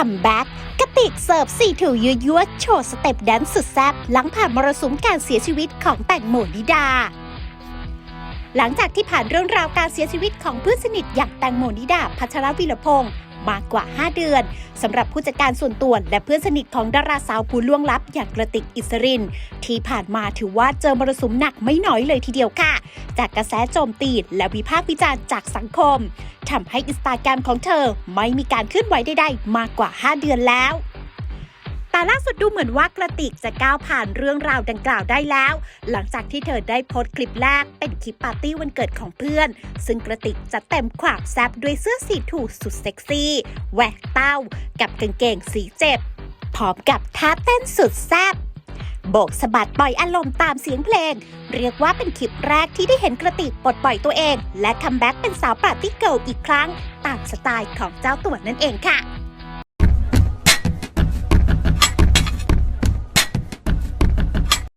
คัมแบ็กกระติกเสิร์ฟสี่ถูยั่วยั่วๆโชว์สเต็ปแดนซ์สุดแซ่บหลังผ่านมรสุมการเสียชีวิตของแตงโมนิดา หลังจากที่ผ่านเรื่องราวการเสียชีวิตของเพื่อนสนิทอย่างแตงโมนิดา พัชรวิรพงศ์ มากกว่า 5 เดือนสำหรับผู้จัดการส่วนตัวและเพื่อนสนิทของดาราสาวผู้ล่วงลับอย่างกระติกอิสริน ที่ผ่านมาถือว่าเจอมรสุมหนักไม่น้อยเลยทีเดียวค่ะ จากกระแสโจมตีและวิพากษ์วิจารณ์จากสังคมทำให้อินสตาแกรมของเธอไม่มีการเคลื่อนไหวใดๆมากกว่า 5 เดือนแล้ว แต่ล่าสุดดูเหมือนว่ากระติกจะก้าวผ่านเรื่องราวดังกล่าวได้แล้ว หลังจากที่เธอได้โพสต์คลิปแรกเป็นคลิปปาร์ตี้วันเกิดของเพื่อน ซึ่งกระติกจะเต็มความแซบด้วยเสื้อสีถูสุดเซ็กซี่แหวกเต้า กับกางเกงสีเจ็บพร้อมกับท่าเต้นสุดแซบโบกสะบัดปล่อยอารมณ์ตามเสียงเพลง เรียกว่าเป็นคลิปแรกที่ได้เห็นกระติกปลดปล่อยตัวเอง และคัมแบ็กเป็นสาวปาร์ตี้เกิลอีกครั้ง ตามสไตล์ของเจ้าตัวนั่นเองค่ะ